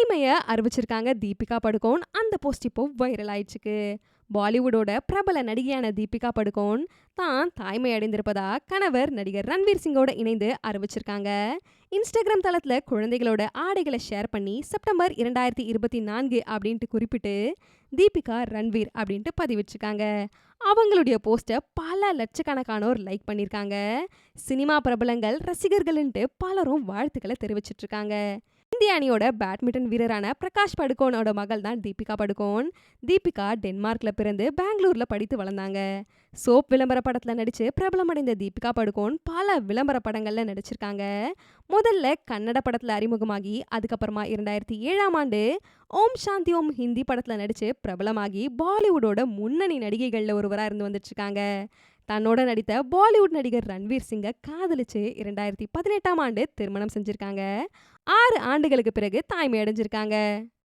தாய்மையை அறிவிச்சிருக்காங்க தீபிகா படுகோன். அந்த போஸ்ட் இப்போ வைரல் ஆயிடுச்சுக்கு. பாலிவுடோட பிரபல நடிகையான தீபிகா படுகோன் தான் தாய்மை அடைந்திருப்பதா கணவர் நடிகர் ரன்வீர் சிங்கோட இணைந்து அறிவிச்சிருக்காங்க. இன்ஸ்டாகிராம் தளத்தில் குழந்தைகளோட ஆடைகளை ஷேர் பண்ணி செப்டம்பர் இரண்டாயிரத்தி இருபத்தி நான்கு அப்படின்ட்டு குறிப்பிட்டு தீபிகா ரன்வீர் அப்படின்ட்டு பதிவிச்சிருக்காங்க அவங்களுடைய போஸ்ட்டை பல லட்சக்கணக்கானோர் லைக் பண்ணியிருக்காங்க சினிமா பிரபலங்கள் ரசிகர்கள்ன்ட்டு பலரும் வாழ்த்துக்களை தெரிவிச்சிட்டு இருக்காங்க இந்திய அணியோட பேட்மிண்டன் வீரரான பிரகாஷ் படுகோனோட மகள் தான் தீபிகா படுகோன். தீபிகா டென்மார்க்ல பிறந்து பெங்களூர்ல படித்து வளர்ந்தாங்க. சோப் விளம்பர படத்துல நடிச்சு பிரபலமடைந்த தீபிகா படுகோன் பல விளம்பர படங்கள்ல நடிச்சிருக்காங்க. முதல்ல கன்னட படத்துல அறிமுகமாகி அதுக்கப்புறமா இரண்டாயிரத்தி ஏழாம் ஆண்டு ஓம் சாந்தி ஓம் ஹிந்தி படத்துல நடிச்சு பிரபலமாகி பாலிவுட்டோட முன்னணி நடிகைகள்ல ஒருவரா இருந்து வந்துட்டுருக்காங்க தன்னோட நடித்த பாலிவுட் நடிகர் ரன்வீர் சிங்கை காதலிச்சு இரண்டாயிரத்தி பதினெட்டாம் ஆண்டு திருமணம் செஞ்சிருக்காங்க. ஆறு ஆண்டுகளுக்கு பிறகு தாய்மை அடைஞ்சிருக்காங்க.